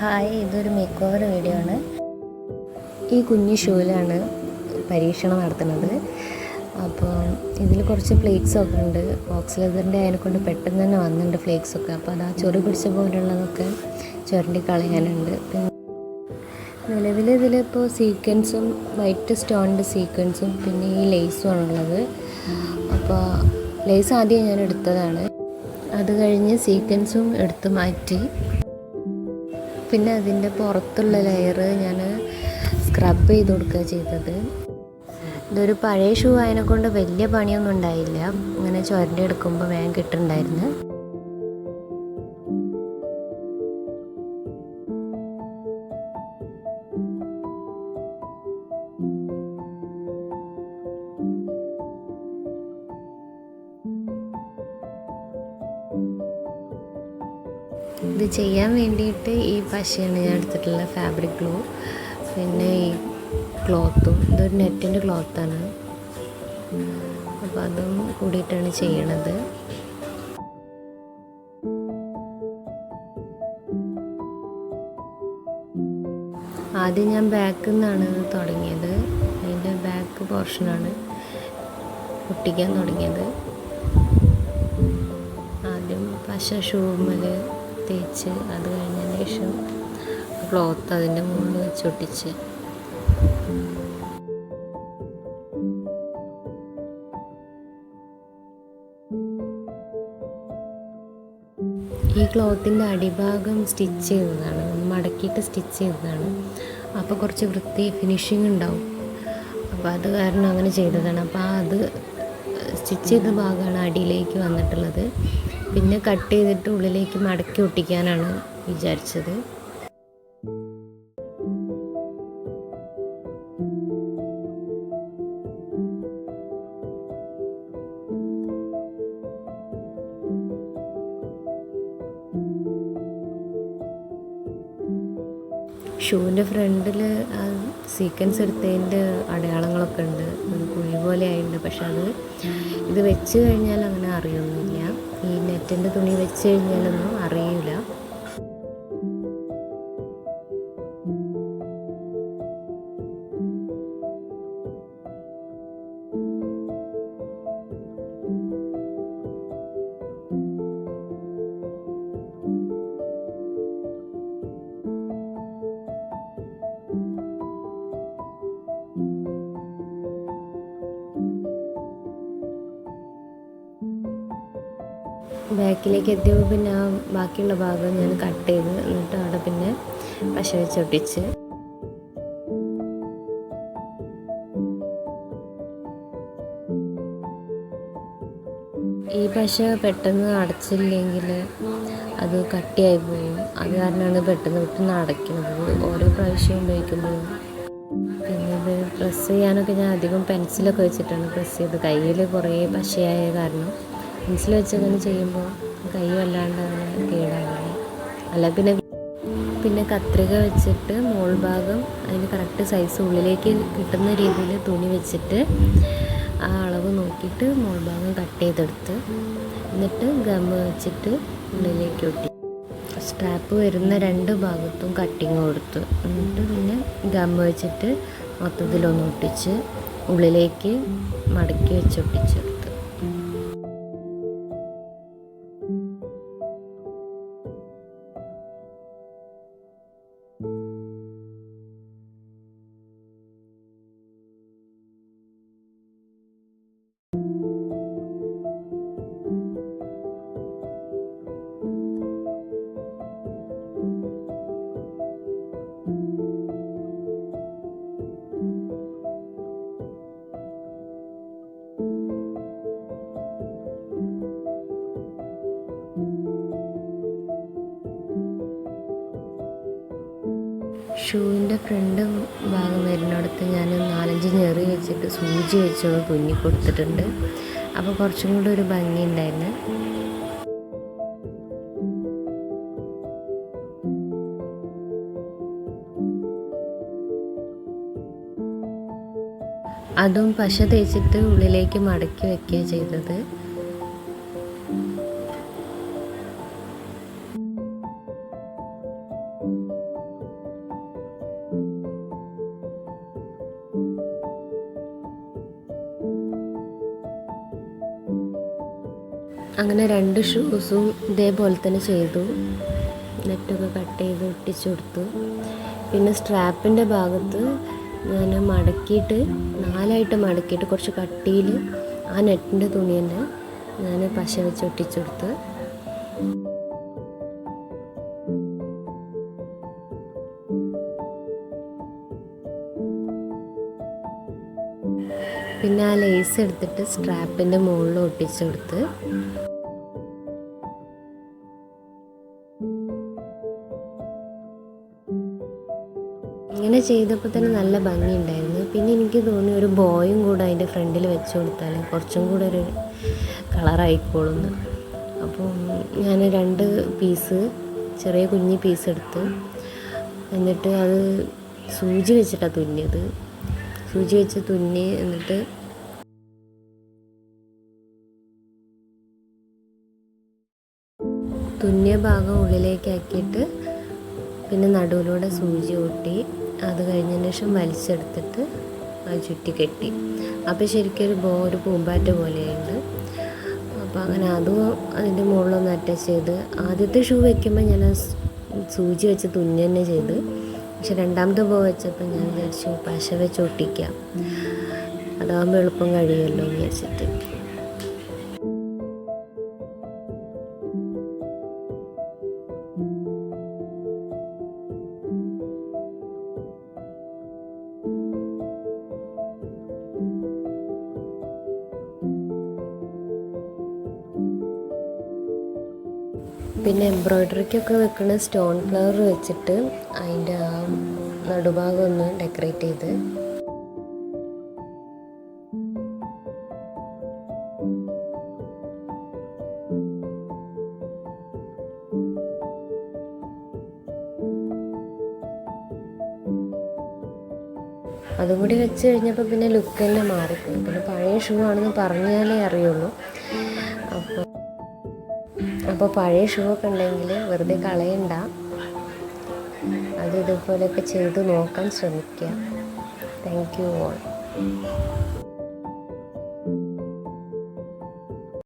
Hi ഇതൊരു make over video ആണ്. ഈ കുഞ്ഞു ഷൂവിലാണ് പരീക്ഷണം നടത്തുന്നത്. അപ്പോൾ ഇതിൽ കുറച്ച് ഫ്ലേക്സ് ഒക്കെ ഉണ്ട്. ബോക്സ് ലെതറിന്റെ അതിനെക്കൊണ്ട് പെട്ടെന്ന് തന്നെ വന്നിട്ടുണ്ട് ഫ്ലേക്സ് ഒക്കെ. അപ്പോൾ അത് ആ ചൊറി പിടിച്ച പോലുള്ളതൊക്കെ ചുരണ്ടി കളയാനുണ്ട്. നിലവിൽ ഇതിലിപ്പോൾ സീക്വൻസും വൈറ്റ് സ്റ്റോണിന്റെ സീക്വൻസും പിന്നെ ഈ ലേസും ആണുള്ളത്. അപ്പോൾ ലേസ് ആദ്യം ഞാൻ എടുത്തതാണ്. അത് കഴിഞ്ഞ് സീക്വൻസും എടുത്ത് മാറ്റി. പിന്നെ അതിന്റെ പുറത്തുള്ള ലെയർ ഞാൻ സ്ക്രബ് ചെയ്ത് കൊടുക്കുക ചെയ്തത്. ഇതൊരു പഴയ ഷൂ ആയതിനെ കൊണ്ട് വലിയ പണിയൊന്നും ഉണ്ടായില്ല. ഇങ്ങനെ ചുരണ്ടി എടുക്കുമ്പോൾ വേഗം കിട്ടുന്നുണ്ടായിരുന്നു. ഇത് ചെയ്യാൻ വേണ്ടിയിട്ട് ഈ പശയാണ് ഞാൻ എടുത്തിട്ടുള്ള ഫാബ്രിക് ഗ്ലൂ പിന്നെ ഈ ക്ലോത്തും ഇതൊരു നെറ്റിന്റെ ക്ലോത്താണ് അപ്പോൾ അതും കൂടിയിട്ടാണ് ചെയ്യണത്. ആദ്യം ഞാൻ ബാക്കിൽ നിന്നാണ് തുടങ്ങിയത്. അതിന്റെ ബാക്ക് പോർഷനാണ് ഒട്ടിക്കാൻ തുടങ്ങിയത്. ആദ്യം പശ ഷൂമ്മൽ തേച്ച് അത് കഴിഞ്ഞതിന് ശേഷം ക്ലോത്ത് അതിന്റെ മുകളിൽ വെച്ച് ഒട്ടിച്ച്. ഈ ക്ലോത്തിന്റെ അടിഭാഗം സ്റ്റിച്ച് ചെയ്തതാണ്. മടക്കിയിട്ട് സ്റ്റിച്ച് ചെയ്തതാണ്. അപ്പോൾ കുറച്ച് വൃത്തി ഫിനിഷിംഗ് ഉണ്ടാവും. അപ്പോൾ അത് കാരണം അങ്ങനെ ചെയ്തതാണ്. അപ്പോൾ അത് സ്റ്റിച്ച് ചെയ്ത ഭാഗമാണ് അടിയിലേക്ക് വന്നിട്ടുള്ളത്. പിന്നെ കട്ട് ചെയ്തിട്ട് ഉള്ളിലേക്ക് മടക്കി ഒട്ടിക്കാനാണ് വിചാരിച്ചത്. ഷൂവിന്റെ ഫ്രണ്ടിൽ സീക്വൻസ് എടുത്തതിന്റെ അടയാളങ്ങളൊക്കെ ഉണ്ട്. ഒരു കുഴി പോലെ ആയിട്ടുണ്ട്. പക്ഷെ അത് ഇത് വെച്ച് കഴിഞ്ഞാൽ അങ്ങനെ അറിയൊന്നുമില്ല. ഈ നെറ്റിന്റെ തുണി വെച്ച് കഴിഞ്ഞാലൊന്നും അറിയില്ല. ബാക്കിലേക്ക് എത്തിയപ്പോൾ പിന്നെ ആ ബാക്കിയുള്ള ഭാഗം ഞാൻ കട്ട് ചെയ്ത് എന്നിട്ട് അവിടെ പിന്നെ പശ വെച്ചൊട്ടിച്ച് ഈ പശ പെട്ടെന്ന് അടച്ചില്ലെങ്കിൽ അത് കട്ടിയായി പോകും അത് കാരണമാണ് പെട്ടെന്ന് പെട്ടെന്ന് അടയ്ക്കുന്നത് ഓരോ പ്രാവശ്യം ഉപയോഗിക്കുമ്പോഴും. പിന്നെ ഇത് പ്രസ് ചെയ്യാനൊക്കെ ഞാൻ അധികം പെൻസിലൊക്കെ വെച്ചിട്ടാണ് പ്രസ് ചെയ്ത് കയ്യിൽ കുറേ പശയായ കാരണം. പെൻസിൽ വെച്ചതൊന്ന് ചെയ്യുമ്പോൾ കൈ വല്ലാണ്ട് അങ്ങനെ കേടാവില്ല അല്ല പിന്നെ പിന്നെ കത്രിക വെച്ചിട്ട് മോൾ ഭാഗം അതിന് കറക്റ്റ് സൈസ് ഉള്ളിലേക്ക് കിട്ടുന്ന രീതിയിൽ തുണി വെച്ചിട്ട് ആ അളവ് നോക്കിയിട്ട് മോൾ ഭാഗം കട്ട് ചെയ്തെടുത്ത് എന്നിട്ട് ഗമ്മ് വെച്ചിട്ട് ഉള്ളിലേക്ക് ഒട്ടി. സ്ട്രാപ്പ് വരുന്ന രണ്ട് ഭാഗത്തും കട്ടിങ് കൊടുത്ത് എന്നിട്ട് പിന്നെ ഗമ്മ് വെച്ചിട്ട് മൊത്തത്തിലൊന്ന് ഒട്ടിച്ച് ഉള്ളിലേക്ക് മടക്കി വെച്ച് ഷൂവിന്റെ ഫ്രണ്ട് ഭാഗം വരുന്നിടത്ത് ഞാൻ നാലഞ്ച് ഞെറി വെച്ചിട്ട് സൂചി വെച്ചൊന്ന് തുന്നി കൊടുത്തിട്ടുണ്ട്. അപ്പോൾ കുറച്ചും കൂടി ഒരു ഭംഗി ഉണ്ടായിരുന്നു. അതും പശ തേച്ചിട്ട് ഉള്ളിലേക്ക് മടക്കി വെക്കുകയാണ് ചെയ്തത്. അങ്ങനെ രണ്ട് ഷൂസും ഇതേപോലെ തന്നെ ചെയ്തു. നെറ്റൊക്കെ കട്ട് ചെയ്ത് ഒട്ടിച്ചു കൊടുത്തു. പിന്നെ സ്ട്രാപ്പിന്റെ ഭാഗത്ത് ഞാൻ മടക്കിയിട്ട് നാലായിട്ട് മടക്കിയിട്ട് കുറച്ച് കട്ടിയിൽ ആ നെറ്റിന്റെ തുണി തന്നെ ഞാൻ പശ വെച്ച് ഒട്ടിച്ചു പിന്നെ ആ ലേസ് എടുത്തിട്ട് സ്ട്രാപ്പിന്റെ മുകളിൽ ഒട്ടിച്ചു കൊടുത്ത്. ഇങ്ങനെ ചെയ്തപ്പോൾ തന്നെ നല്ല ഭംഗിയുണ്ടായിരുന്നു. പിന്നെ എനിക്ക് തോന്നി ഒരു ബോയും കൂടെ അതിന്റെ ഫ്രണ്ടിൽ വെച്ച് കൊടുത്താൽ കുറച്ചും കൂടെ ഒരു കളറായിക്കോളും അപ്പോൾ ഞാൻ രണ്ട് പീസ് ചെറിയ കുഞ്ഞി പീസ് എടുത്ത് എന്നിട്ട് അത് സൂചി വെച്ചിട്ടാണ് തുന്നിയത്. സൂചി വെച്ച് തുന്നി എന്നിട്ട് തുന്നിയ ഭാഗം ഉള്ളിലേക്ക് ആക്കിയിട്ട് പിന്നെ നടുവിലൂടെ സൂചി കൂട്ടി അത് കഴിഞ്ഞതിന് ശേഷം വലിച്ചെടുത്തിട്ട് ചുറ്റി കെട്ടി. അപ്പോൾ ശരിക്കും ഒരു ബോ ഒരു പൂമ്പാറ്റ പോലെയുണ്ട് അപ്പോൾ അങ്ങനെ അതും അതിന്റെ മുകളിലൊന്ന് അറ്റാച്ച് ചെയ്ത് ആദ്യത്തെ ഷൂ വെക്കുമ്പോൾ ഞാൻ സൂചി വെച്ച് തുന്നി തന്നെ ചെയ്ത്. പക്ഷെ രണ്ടാമത്തെ ബോ വെച്ചപ്പോൾ ഞാൻ വിചാരിച്ചു പശ വെച്ച് ഒട്ടിക്കാം. അതാകുമ്പോൾ എളുപ്പം കഴിയുമല്ലോ എന്ന് വിചാരിച്ചിട്ട്. പിന്നെ എംബ്രോയ്ഡറിക്കൊക്കെ വെക്കുന്ന സ്റ്റോൺ ഫ്ലവർ വെച്ചിട്ട് അതിന്റെ ആ നടുഭാഗം ഒന്ന് ഡെക്കറേറ്റ് ചെയ്ത്. അതും കൂടി വെച്ച് കഴിഞ്ഞപ്പോൾ പിന്നെ ലുക്ക് തന്നെ മാറിപ്പോയി. പിന്നെ പഴയ ഷൂ ആണെന്ന് പറഞ്ഞാലേ അറിയുള്ളൂ. അപ്പോൾ പഴയ ഷൂ ഒക്കെ ഉണ്ടെങ്കിൽ വെറുതെ കളയണ്ട. അത് ഇതുപോലെയൊക്കെ ചെയ്ത് നോക്കാൻ ശ്രമിക്കുക. Thank you all